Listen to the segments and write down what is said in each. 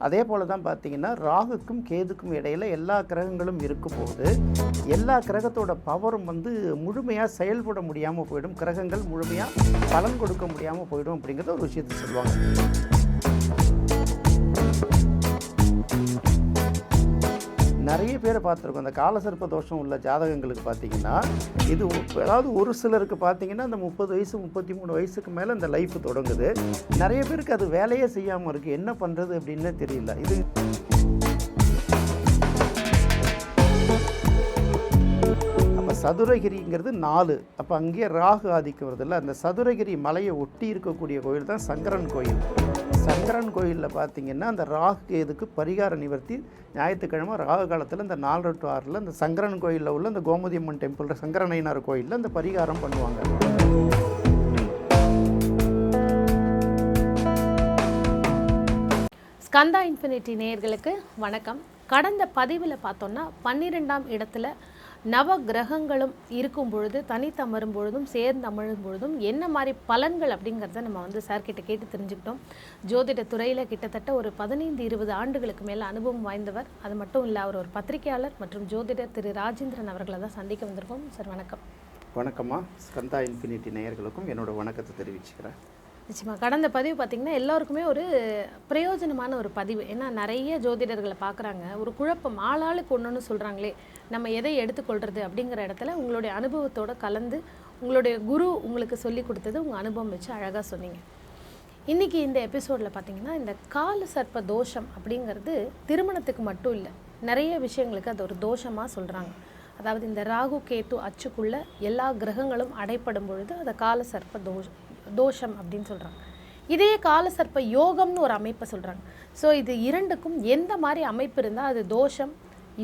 அதே போல தான் பார்த்தீங்கன்னா ராகுக்கும் கேதுக்கும் இடையில் எல்லா கிரகங்களும் இருக்கும்போது எல்லா கிரகத்தோட பவரும் வந்து முழுமையாக செயல்பட முடியாமல் போயிடும். கிரகங்கள் முழுமையாக பலன் கொடுக்க முடியாமல் போயிடும் அப்படிங்கிறத ஒரு விஷயத்தை சொல்லுவாங்க. நிறைய பேரை பார்த்துருக்கோம். அந்த காலசர்ப்ப தோஷம் உள்ள ஜாதகங்களுக்கு பார்த்தீங்கன்னா இது ஏதாவது அதாவது ஒரு சிலருக்கு பார்த்தீங்கன்னா அந்த முப்பது வயசு முப்பத்தி மூணு வயசுக்கு மேலே இந்த லைஃப் தொடங்குது. நிறைய பேருக்கு அது வேலையே செய்யாமல் இருக்குது என்ன பண்ணுறது அப்படின்னு தெரியல. இது சதுரகிரிங்கிறது நாலு. அப்போ அங்கேயே ராகு ஆதிக்கம் வருதில்ல அந்த சதுரகிரி மலையை ஒட்டி இருக்கக்கூடிய கோயில் தான் சங்கரன் கோயில். சங்கரன் கோயிலில் பார்த்தீங்கன்னா அந்த ராகு கேதுக்கு பரிகார நிவர்த்தி ஞாயிற்றுக்கிழமை ராகு காலத்தில் இந்த நாலு டு ஆறில் இந்த சங்கரன் கோயிலில் உள்ள இந்த கோமதி அம்மன் டெம்பிள் சங்கரனையனார் கோயிலில் இந்த பரிகாரம் பண்ணுவாங்க. ஸ்கந்தா இன்ஃபினிட்டி நேயர்களுக்கு வணக்கம். கடந்த பதிவில் பார்த்தோன்னா பன்னிரெண்டாம் இடத்துல நவ கிரகங்களும் இருக்கும் பொழுது தனித்தமரும் பொழுதும் சேர்ந்து அமரும் பொழுதும் என்ன மாதிரி பலன்கள் அப்படிங்கிறத நம்ம வந்து சார்கிட்ட கேட்டு தெரிஞ்சுக்கிட்டோம். ஜோதிட துறையில் கிட்டத்தட்ட ஒரு பதினைந்து இருபது ஆண்டுகளுக்கு மேலே அனுபவம் வாய்ந்தவர். அது மட்டும் இல்லை அவர் ஒரு பத்திரிகையாளர் மற்றும் ஜோதிடர் திரு ராஜேந்திரன் அவர்களை தான் சந்திக்க வந்திருக்கோம். சார் வணக்கம். வணக்கம்மா. ஸ்கந்தா இன்ஃபினிட்டி நேயர்களுக்கும் என்னோட வணக்கத்தை தெரிவிச்சுக்கிறேன். நிச்சயமாக கடந்த பதிவு பார்த்திங்கன்னா எல்லாருக்குமே ஒரு பிரயோஜனமான ஒரு பதிவு. ஏன்னா நிறைய ஜோதிடர்களை பார்க்குறாங்க ஒரு குழப்பம் ஆளாளுக்கு ஒன்றுன்னு சொல்கிறாங்களே நம்ம எதை எடுத்துக்கொள்கிறது அப்படிங்கிற இடத்துல உங்களுடைய அனுபவத்தோட கலந்து உங்களுடைய குரு உங்களுக்கு சொல்லி கொடுத்தது உங்கள் அனுபவம் வச்சு அழகாக சொன்னீங்க. இன்னைக்கு இந்த எபிசோடில் பார்த்தீங்கன்னா இந்த கால சர்ப்ப தோஷம் அப்படிங்கிறது திருமணத்துக்கு மட்டும் இல்லை நிறைய விஷயங்களுக்கு அது ஒரு தோஷமாக சொல்கிறாங்க அதாவது இந்த ராகு கேத்து அச்சுக்குள்ளே எல்லா கிரகங்களும் அடைப்படும் பொழுது அதை கால சர்ப்ப தோஷம் தோஷம் அப்படின்னு சொல்கிறாங்க இதே காலசர்ப்ப யோகம்னு ஒரு அமைப்பை சொல்கிறாங்க ஸோ இது இரண்டுக்கும் எந்த மாதிரி அமைப்பு இருந்தால் அது தோஷம்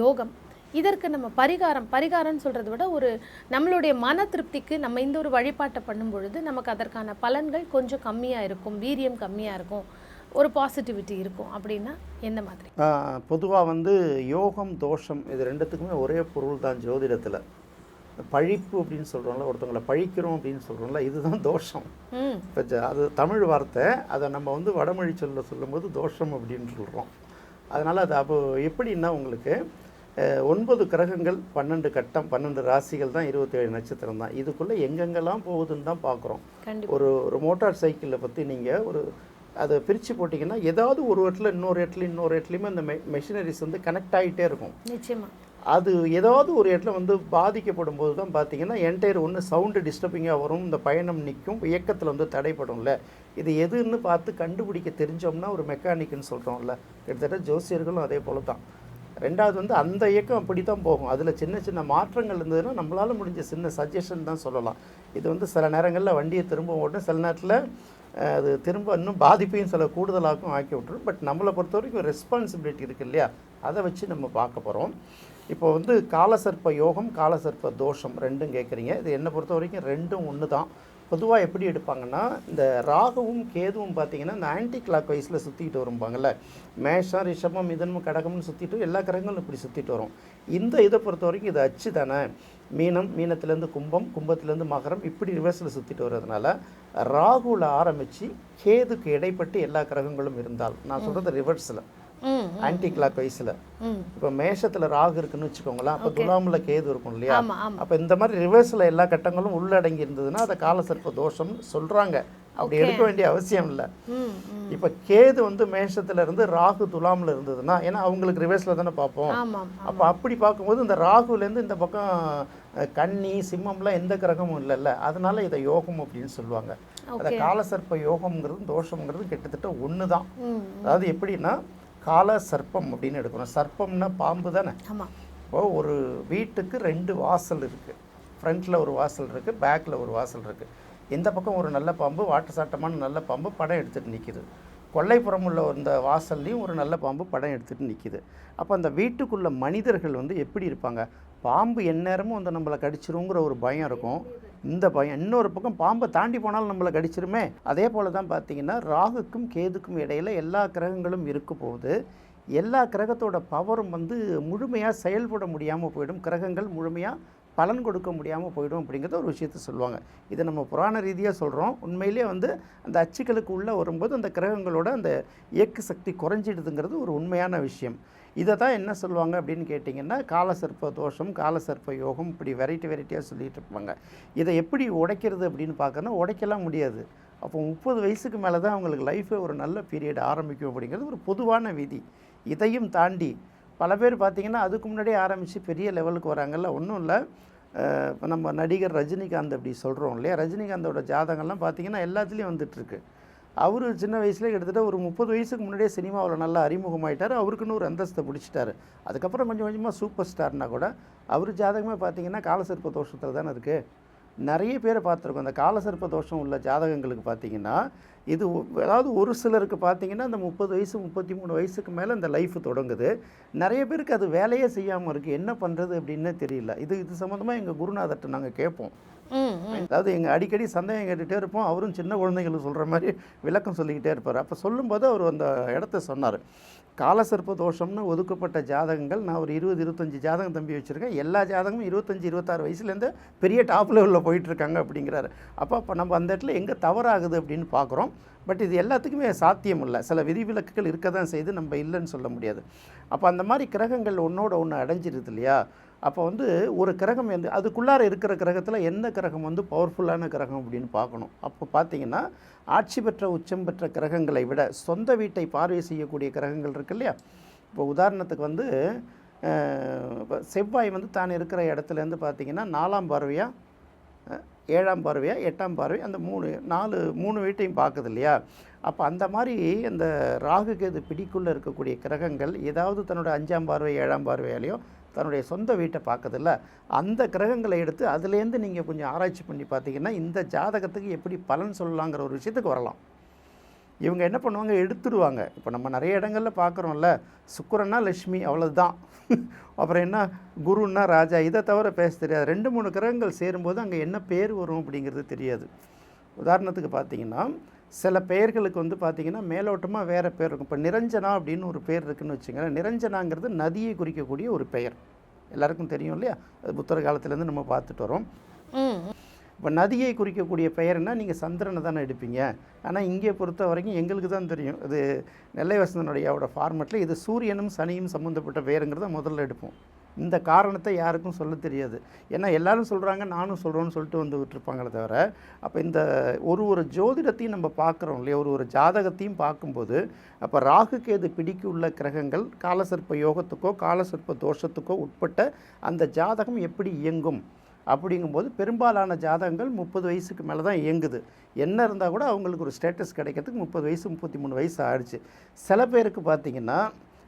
யோகம். இதற்கு நம்ம பரிகாரம் பரிகாரம்னு சொல்கிறத விட ஒரு நம்மளுடைய மன திருப்திக்கு நம்ம இந்த ஒரு வழிபாட்டை பண்ணும் பொழுது நமக்கு அதற்கான பலன்கள் கொஞ்சம் கம்மியாக இருக்கும் வீரியம் கம்மியாக இருக்கும் ஒரு பாசிட்டிவிட்டி இருக்கும். அப்படின்னா எந்த மாதிரி? பொதுவாக வந்து யோகம் தோஷம் இது ரெண்டுத்துக்குமே ஒரே பொருள் தான் ஜோதிடத்தில். பழிப்பு அப்படின்னு சொல்கிறோம்ல ஒருத்தவங்களை பழிக்கிறோம் அப்படின்னு சொல்கிறோம்ல இதுதான் தோஷம். இப்போ அது தமிழ் வார்த்தை அதை நம்ம வந்து வடமொழி சொல்ல சொல்லும்போது தோஷம் அப்படின்னு சொல்கிறோம் அதனால் அது அப்போ எப்படின்னா உங்களுக்கு ஒன்பது கிரகங்கள் பன்னெண்டு கட்டம் பன்னெண்டு ராசிகள் தான் இருபத்தேழு நட்சத்திரம் தான். இதுக்குள்ளே எங்கெங்கெல்லாம் போகுதுன்னு தான் பார்க்குறோம் ஒரு ஒரு மோட்டார் சைக்கிளை பற்றி நீங்கள் ஒரு அதை பிரித்து போட்டிங்கன்னா ஏதாவது ஒரு இடத்துல இன்னொரு இடத்துல இன்னொரு இடத்துலையுமே அந்த மெ மெஷினரிஸ் வந்து கனெக்ட் ஆகிட்டே இருக்கும். நிச்சயமா. அது ஏதாவது ஒரு இடத்துல வந்து பாதிக்கப்படும் போது தான் பார்த்தீங்கன்னா என்டையர் ஒன்று சவுண்டு டிஸ்டர்பிங்காக வரும். இந்த பயணம் நிற்கும். இயக்கத்தில் வந்து தடைப்படும்ல. இது எதுன்னு பார்த்து கண்டுபிடிக்க தெரிஞ்சோம்னா ஒரு மெக்கானிக்னு சொல்கிறோம்ல கிட்டத்தட்ட ஜோசியர்களும் அதே போல தான் ரெண்டாவது வந்து அந்த இயக்கம் அப்படி தான் போகும். அதில் சின்ன சின்ன மாற்றங்கள் இருந்ததுன்னா நம்மளால் முடிஞ்ச சின்ன சஜஷன் தான் சொல்லலாம். இது வந்து சில நேரங்களில் வண்டியை திரும்ப ஓட்டும். சில நேரத்தில் அது திரும்ப இன்னும் பாதிப்பையும் சில கூடுதலாகவும் ஆக்கி விட்டுரும். பட் நம்மளை பொறுத்த வரைக்கும் ரெஸ்பான்சிபிலிட்டி இருக்குது இல்லையா? அதை வச்சு நம்ம பார்க்க போகிறோம் இப்போ வந்து காலசர்ப்ப யோகம் காலசர்ப்ப தோஷம் ரெண்டும் கேட்குறீங்க. இது என்னை பொறுத்த வரைக்கும் ரெண்டும் ஒன்று தான். பொதுவாக எப்படி எடுப்பாங்கன்னா இந்த ராகுவும் கேதுவும் பார்த்தீங்கன்னா இந்த ஆன்டி கிளாக் வைஸில் சுற்றிட்டு வரும்பாங்கல்ல. மேஷம் ரிஷபம் மிதனம் கடகம்னு சுற்றிட்டு எல்லா கிரகங்களும் இப்படி சுற்றிட்டு வரும். இந்த இதை பொறுத்த வரைக்கும் இது அச்சு தானே. மீனம் மீனத்துலேருந்து கும்பம் கும்பத்துலேருந்து மகரம் இப்படி ரிவர்ஸில் சுற்றிட்டு வர்றதுனால ராகுவில் ஆரம்பித்து கேதுக்கு இடைப்பட்டு எல்லா கிரகங்களும் இருந்தால். நான் சொல்கிறது ரிவர்ஸில் ஆன்டி கிளாக் வைஸில் இப்போ மேஷத்தில் ராகு இருக்குன்னு வச்சுக்கோங்களேன் அப்போ துலாமில் கேது இருக்கும் இல்லையா? அப்போ இந்த மாதிரி ரிவர்ஸில் எல்லா கட்டங்களும் உள்ளடங்கி இருந்ததுன்னா அதை காலசர்ப்ப தோஷம்னு சொல்கிறாங்க அப்படி எடுக்க வேண்டிய அவசியம் இல்லை. இப்போ கேது வந்து மேஷத்துல இருந்து ராகு துலாமில் இருந்ததுன்னா ஏன்னா அவங்களுக்கு ரிவர்ஸில் தானே பார்ப்போம். அப்போ அப்படி பார்க்கும்போது இந்த ராகுலேருந்து இந்த பக்கம் கன்னி சிம்மம்லாம் எந்த கிரகமும் இல்லைல்ல. அதனால இதை யோகம் அப்படின்னு சொல்லுவாங்க. அந்த காலசர்ப்ப யோகம்ங்கிறது தோஷம்ங்கிறது கிட்டத்தட்ட ஒன்று தான் அதாவது எப்படின்னா கால சர்ப்பம் அப்படின்னு எடுக்கணும். சர்ப்பம்னா பாம்பு தானே? ஆமாம் இப்போ ஒரு வீட்டுக்கு ரெண்டு வாசல் இருக்குது ஃப்ரண்ட்டில் ஒரு வாசல் இருக்குது பேக்கில் ஒரு வாசல் இருக்குது இந்த பக்கம் ஒரு நல்ல பாம்பு வாட்டு சாட்டமான நல்ல பாம்பு படம் எடுத்துகிட்டு நிற்கிது கொல்லைப்புறம் உள்ள இந்த வாசல்லையும் ஒரு நல்ல பாம்பு படம் எடுத்துகிட்டு நிற்கிது அப்போ அந்த வீட்டுக்குள்ள மனிதர்கள் வந்து எப்படி இருப்பாங்க? பாம்பு எந்நேரமும் வந்து நம்மளை கடிச்சிருங்கிற ஒரு பயம் இருக்கும். இந்த பயம் இன்னொரு பக்கம் பாம்பை தாண்டி போனாலும் நம்மளை கடிச்சிருமே. அதே போல தான் பார்த்தீங்கன்னா ராகுக்கும் கேதுக்கும் இடையில எல்லா கிரகங்களும் இருக்க போது எல்லா கிரகத்தோட பவரும் வந்து முழுமையாக செயல்பட முடியாமல் போயிடும். கிரகங்கள் முழுமையாக பலன் கொடுக்க முடியாமல் போயிடும் அப்படிங்கிறத ஒரு விஷயத்த சொல்லுவாங்க. இதை நம்ம புராண ரீதியாக சொல்கிறோம் உண்மையிலேயே வந்து அந்த அச்சுக்களுக்கு உள்ளே வரும்போது அந்த கிரகங்களோட அந்த இயக்கு சக்தி குறைஞ்சிடுதுங்கிறது ஒரு உண்மையான விஷயம். இதை தான் என்ன சொல்லுவாங்க அப்படின்னு கேட்டிங்கன்னா காலசர்ப்ப தோஷம் காலசர்ப்ப யோகம் இப்படி வெரைட்டி வெரைட்டியாக சொல்லிகிட்டு இருப்பாங்க. இதை எப்படி உடைக்கிறது அப்படின்னு பார்க்கணும் உடைக்கலாம் முடியாது. அப்போ முப்பது வயசுக்கு மேலே தான் அவங்களுக்கு லைஃபே ஒரு நல்ல பீரியட் ஆரம்பிக்கும் அப்படிங்கிறது ஒரு பொதுவான விதி. இதையும் தாண்டி பல பேர் பார்த்திங்கன்னா அதுக்கு முன்னாடியே ஆரம்பித்து பெரிய லெவலுக்கு வராங்கல்ல ஒன்றும் இல்லை. இப்போ நம்ம நடிகர் ரஜினிகாந்த் அப்படி சொல்கிறோம் இல்லையா? ரஜினிகாந்தோட ஜாதகம்லாம் பார்த்திங்கன்னா எல்லாத்துலேயும் வந்துட்டுருக்கு அவர் சின்ன வயசுல கிட்டத்தட்ட ஒரு முப்பது வயசுக்கு முன்னாடியே சினிமாவில் நல்லா அறிமுகமாயிட்டார். அவருக்குன்னு ஒரு அந்தஸ்தை பிடிச்சிட்டாரு. அதுக்கப்புறம் கொஞ்சம் கொஞ்சமாக சூப்பர் ஸ்டார்னா கூட அவர் ஜாதகமே பார்த்தீங்கன்னா காலசர்ப்ப தோஷத்தில் தானே இருக்குது நிறைய பேரை பார்த்துருக்கோம். அந்த காலசர்ப்ப தோஷம் உள்ள ஜாதகங்களுக்கு பார்த்தீங்கன்னா இது அதாவது ஒரு சிலருக்கு பார்த்தீங்கன்னா அந்த முப்பது வயசு முப்பத்தி மூணு வயசுக்கு மேலே இந்த லைஃப் தொடங்குது. நிறைய பேருக்கு அது வேலையே செய்யாமல் இருக்குது என்ன பண்ணுறது அப்படின்னு தெரியல. இது இது சம்மந்தமாக எங்கள் குருநாதர்கிட்ட நாங்கள் கேட்போம். அதாவது எங்கள் அடிக்கடி சந்தேகம் கேட்டுகிட்டே இருப்போம். அவரும் சின்ன குழந்தைங்களுக்கு சொல்கிற மாதிரி விளக்கம் சொல்லிக்கிட்டே இருப்பார். அப்போ சொல்லும்போது அவர் அந்த இடத்த சொன்னார். காலசர்ப்ப தோஷம்னு ஒதுக்கப்பட்ட ஜாதகங்கள் நான் ஒரு இருபது இருபத்தஞ்சி ஜாதகம் தம்பி வச்சுருக்கேன். எல்லா ஜாதகமும் இருபத்தஞ்சி இருபத்தாறு வயசுலேருந்து பெரிய டாப் லெவலில் போயிட்டுருக்காங்க அப்படிங்கிறாரு. அப்போ அப்போ நம்ம அந்த இடத்துல எங்கே தவறாகுது அப்படின்னு பார்க்குறோம். பட் இது எல்லாத்துக்குமே சாத்தியம் இல்லை. சில விதிவிலக்குகள் இருக்க தான் செய்து நம்ம இல்லைன்னு சொல்ல முடியாது. அப்போ அந்த மாதிரி கிரகங்கள் ஒன்றோட ஒன்று அடைஞ்சிருது இல்லையா? அப்போ வந்து ஒரு கிரகம் வந்து அதுக்குள்ளார இருக்கிற கிரகத்தில் எந்த கிரகம் வந்து பவர்ஃபுல்லான கிரகம் அப்படின்னு பார்க்கணும். அப்போ பார்த்தீங்கன்னா ஆட்சி பெற்ற உச்சம் பெற்ற கிரகங்களை விட சொந்த வீட்டை பார்வை செய்யக்கூடிய கிரகங்கள் இருக்கு இல்லையா? இப்போ உதாரணத்துக்கு வந்து இப்போ செவ்வாய் வந்து தான் இருக்கிற இடத்துலேருந்து பார்த்தீங்கன்னா நாலாம் பார்வையாக ஏழாம் பார்வையா எட்டாம் பார்வை அந்த மூணு நாலு மூணு வீட்டையும் பார்க்குது இல்லையா? அப்போ அந்த மாதிரி அந்த ராகு கேது பிடிக்குள்ளே இருக்கக்கூடிய கிரகங்கள் ஏதாவது தன்னோட அஞ்சாம் பார்வை ஏழாம் பார்வையாலேயோ தன்னுடைய சொந்த வீட்டை பார்க்குதில்ல அந்த கிரகங்களை எடுத்து அதுலேருந்து நீங்கள் கொஞ்சம் ஆராய்ச்சி பண்ணி பார்த்தீங்கன்னா இந்த ஜாதகத்துக்கு எப்படி பலன் சொல்லலாங்கிற ஒரு விஷயத்துக்கு வரலாம். இவங்க என்ன பண்ணுவாங்க? எடுத்துடுவாங்க. இப்போ நம்ம நிறைய இடங்களில் பார்க்குறோம்ல. சுக்கிரன்னா லட்சுமி அவ்வளோதான் அப்புறம் என்ன? குருன்னா ராஜா. இதை தவிர பேச தெரியாது. ரெண்டு மூணு கிரகங்கள் சேரும்போது அங்கே என்ன பேர் வரும் அப்படிங்கிறது தெரியாது. உதாரணத்துக்கு பார்த்தீங்கன்னா சில பெயர்களுக்கு வந்து பார்த்தீங்கன்னா மேலோட்டமாக வேறு பேர் இருக்கும். இப்போ நிரஞ்சனா அப்படின்னு ஒரு பேர் இருக்குன்னு வச்சுங்களேன் நிரஞ்சனாங்கிறது நதியை குறிக்கக்கூடிய ஒரு பெயர். எல்லாருக்கும் தெரியும் இல்லையா? அது புத்தர் காலத்துலேருந்து நம்ம பார்த்துட்டு வரோம். இப்போ நதியை குறிக்கக்கூடிய பெயர்னா நீங்கள் சந்திரனை தானே எடுப்பீங்க. ஆனால் இங்கே பொறுத்த வரைக்கும் எங்களுக்கு தான் தெரியும். இது நெல்லை வசந்தனுடையாவோட ஃபார்மெட்டில் இது சூரியனும் சனியும் சம்மந்தப்பட்ட பெயருங்கிறத முதல்ல எடுப்போம். இந்த காரணத்தை யாருக்கும் சொல்ல தெரியாது. ஏன்னா எல்லாரும் சொல்கிறாங்க நானும் சொல்கிறோன்னு சொல்லிட்டு வந்து விட்டுருப்பாங்களே தவிர அப்போ இந்த ஒரு ஒரு ஜோதிடத்தையும் நம்ம பார்க்குறோம் இல்லையா? ஒரு ஒரு ஜாதகத்தையும் பார்க்கும்போது அப்போ ராகு கேது பிடிக்கு உள்ள கிரகங்கள் காலசர்ப்ப யோகத்துக்கோ காலசர்ப்ப தோஷத்துக்கோ உட்பட்ட அந்த ஜாதகம் எப்படி இயங்கும்? அப்படிங்கும்போது பெரும்பாலான ஜாதகங்கள் முப்பது வயசுக்கு மேலே தான் இயங்குது. என்ன இருந்தால் கூட அவங்களுக்கு ஒரு ஸ்டேட்டஸ் கிடைக்கிறதுக்கு முப்பது வயசு முப்பத்தி மூணு வயசு ஆயிடுச்சு. சில பேருக்கு பார்த்தீங்கன்னா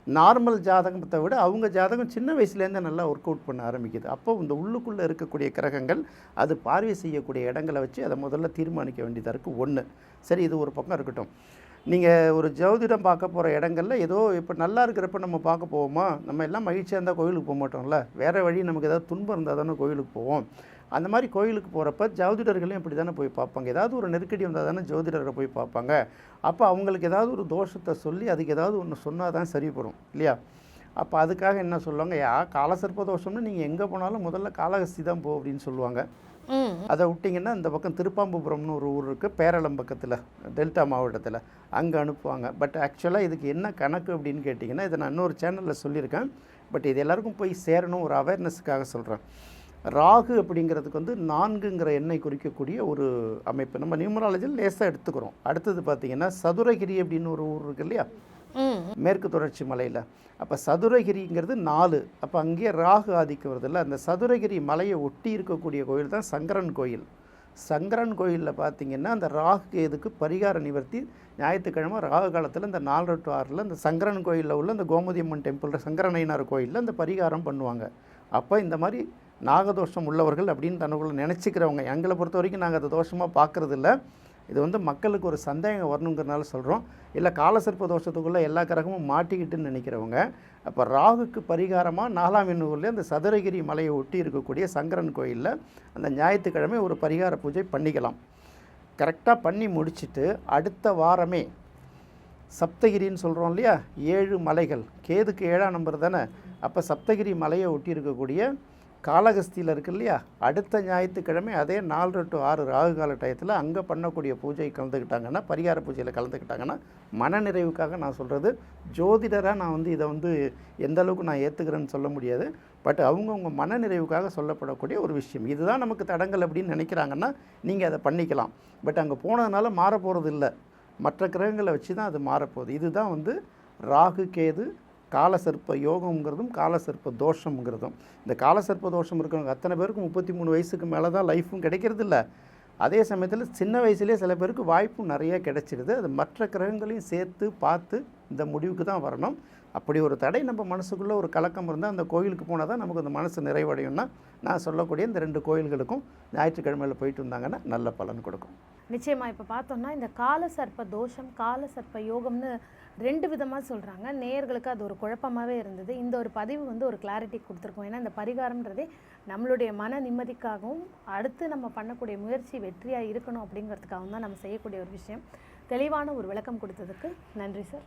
நார்மல் ஜாதகத்தை விட அவங்க ஜாதகம் சின்ன வயசுலேருந்தே நல்லா ஒர்க் அவுட் பண்ண ஆரம்பிக்குது. அப்போ இந்த உள்ளுக்குள்ளே இருக்கக்கூடிய கிரகங்கள் அது பார்வை செய்யக்கூடிய இடங்களை வச்சு அதை முதல்ல தீர்மானிக்க வேண்டியதாக இருக்குது ஒன்று சரி இது ஒரு பக்கம் இருக்கட்டும். நீங்கள் ஒரு ஜோதிடம் பார்க்க போகிற இடங்கள்ல ஏதோ இப்போ நல்லா இருக்கிறப்ப நம்ம பார்க்க போவோமா? நம்ம எல்லாம் மகிழ்ச்சியாக இருந்தால் கோயிலுக்கு போக மாட்டோம்ல. வேறு வழி நமக்கு ஏதாவது துன்பம் இருந்தால் தானே கோயிலுக்கு போவோம். அந்த மாதிரி கோயிலுக்கு போகிறப்ப ஜோதிடர்களையும் இப்படி தானே போய் பார்ப்பாங்க. ஏதாவது ஒரு நெருக்கடி வந்தால் தானே ஜோதிடரை போய் பார்ப்பாங்க. அப்போ அவங்களுக்கு ஏதாவது ஒரு தோஷத்தை சொல்லி அதுக்கு ஏதாவது ஒன்று சொன்னால் தான் சரிப்படும் இல்லையா? அப்போ அதுக்காக என்ன சொல்லுவாங்க யா காலசர்ப்ப தோஷம்னு நீங்கள் எங்கே போனாலும் முதல்ல காலஹஸ்தி தான் போ அப்படின்னு சொல்லுவாங்க. அதை விட்டிங்கன்னா இந்த பக்கம் திருப்பாம்புபுரம்னு ஒரு ஊர் இருக்குது பேரளம் பக்கத்தில் டெல்டா மாவட்டத்தில். அங்கே அனுப்புவாங்க. பட் ஆக்சுவலாக இதுக்கு என்ன கணக்கு அப்படின்னு கேட்டிங்கன்னா இதை நான் இன்னொரு சேனலில் சொல்லியிருக்கேன். பட் இது எல்லாருக்கும் போய் சேரணும் ஒரு அவேர்னஸுக்காக சொல்கிறேன் ராகு அப்படிங்கிறதுக்கு வந்து நான்குங்கிற எண்ணை குறிக்கக்கூடிய ஒரு அமைப்பு. நம்ம நியூமராலஜியில் லேசாக எடுத்துக்கிறோம். அடுத்தது பார்த்திங்கன்னா சதுரகிரி அப்படின்னு ஒரு ஊர் இருக்கு இல்லையா? மேற்கு தொடர்ச்சி மலையில். அப்போ சதுரகிரிங்கிறது நாலு. அப்போ அங்கேயே ராகு ஆதிக்கம் வருதுல்ல அந்த சதுரகிரி மலையை ஒட்டி இருக்கக்கூடிய கோயில் தான் சங்கரன் கோயில். சங்கரன் கோயிலில் பார்த்தீங்கன்னா அந்த ராகு கேதுக்கு பரிகார நிவர்த்தி ஞாயிற்றுக்கிழமை ராகு காலத்தில் இந்த நாலு டு ஆறில் இந்த சங்கரன் கோயிலில் உள்ள இந்த கோமதி அம்மன் டெம்பிள் சங்கரனைனார் கோயிலில் இந்த பரிகாரம் பண்ணுவாங்க. அப்போ இந்த மாதிரி நாகதோஷம் உள்ளவர்கள் அப்படின்னு தனக்குள்ளே நினச்சிக்கிறவங்க. எங்களை பொறுத்த வரைக்கும் நாங்கள் அதை தோஷமாக பார்க்குறதில்ல. இது வந்து மக்களுக்கு ஒரு சந்தேகம் வரணுங்கிறனால சொல்கிறோம் இல்லை காலசர்ப்ப தோஷத்துக்குள்ளே எல்லா கிரகமும் மாட்டிக்கிட்டுன்னு நினைக்கிறவங்க. அப்போ ராகுக்கு பரிகாரமாக நாலாம் எண்ணூரில் அந்த சதுரகிரி மலையை ஒட்டி இருக்கக்கூடிய சங்கரன் கோயிலில் அந்த ஞாயிற்றுக்கிழமை ஒரு பரிகார பூஜை பண்ணிக்கலாம். கரெக்டாக பண்ணி முடிச்சுட்டு அடுத்த வாரமே சப்தகிரின்னு சொல்கிறோம் இல்லையா? ஏழு மலைகள். கேதுக்கு ஏழாம் நம்பர் தானே? அப்போ சப்தகிரி மலையை ஒட்டி இருக்கக்கூடிய காளகஸ்தியில் இருக்கு இல்லையா? அடுத்த ஞாயிற்றுக்கிழமை அதே நாலு டு ஆறு ராகு கால டயத்தில் அங்கே பண்ணக்கூடிய பூஜை கலந்துக்கிட்டாங்கன்னா பரிகார பூஜையில் கலந்துக்கிட்டாங்கன்னா மனநிறைவுக்காக நான் சொல்கிறது ஜோதிடராக நான் வந்து இதை வந்து எந்த அளவுக்கு நான் ஏற்றுக்கிறேன்னு சொல்ல முடியாது. பட் அவங்கவுங்க மனநிறைவுக்காக சொல்லப்படக்கூடிய ஒரு விஷயம். இதுதான் நமக்கு தடங்கள் அப்படின்னு நினைக்கிறாங்கன்னா நீங்கள் அதை பண்ணிக்கலாம். பட் அங்கே போனதுனால மாறப்போகிறது இல்லை. மற்ற கிரகங்களை வச்சு தான் அது மாறப்போகுது. இதுதான் வந்து ராகு கேது காலசர்ப்ப யோகம்ங்கிறதும் காலசர்ப்ப தோஷம்ங்கிறதும். இந்த காலசர்ப்ப தோஷம் இருக்கிறவங்க அத்தனை பேருக்கு முப்பத்தி மூணு வயசுக்கு மேலே தான் லைஃப்பும் கிடைக்கிறது இல்லை. அதே சமயத்தில் சின்ன வயசுலேயே சில பேருக்கு வாய்ப்பும் நிறைய கிடைச்சிடுது அது மற்ற கிரகங்களையும் சேர்த்து பார்த்து இந்த முடிவுக்கு தான் வரணும். அப்படி ஒரு தடை நம்ம மனசுக்குள்ளே ஒரு கலக்கம் இருந்தால் அந்த கோயிலுக்கு போனால் தான் நமக்கு அந்த மனசு நிறைவடையும்னா நான் சொல்லக்கூடிய இந்த ரெண்டு கோயில்களுக்கும் ஞாயிற்றுக்கிழமையில் போயிட்டு இருந்தாங்கன்னா நல்ல பலன் கொடுக்கும். நிச்சயமாக இப்போ பார்த்தோம்னா இந்த கால சர்ப்ப தோஷம் கால சர்ப்ப யோகம்னு ரெண்டு விதமாக சொல்கிறாங்க நேயர்களுக்கு அது ஒரு குழப்பமாகவே இருந்தது. இந்த ஒரு பதிவு வந்து ஒரு கிளாரிட்டி கொடுத்துருக்கோம். ஏன்னா இந்த பரிகாரம்ன்றதே நம்மளுடைய மன நிம்மதிக்காகவும் அடுத்து நம்ம பண்ணக்கூடிய முயற்சி வெற்றியாக இருக்கணும் அப்படிங்கிறதுக்காகவும் தான் நம்ம செய்யக்கூடிய ஒரு விஷயம். தெளிவான ஒரு விளக்கம் கொடுத்ததுக்கு நன்றி சார்.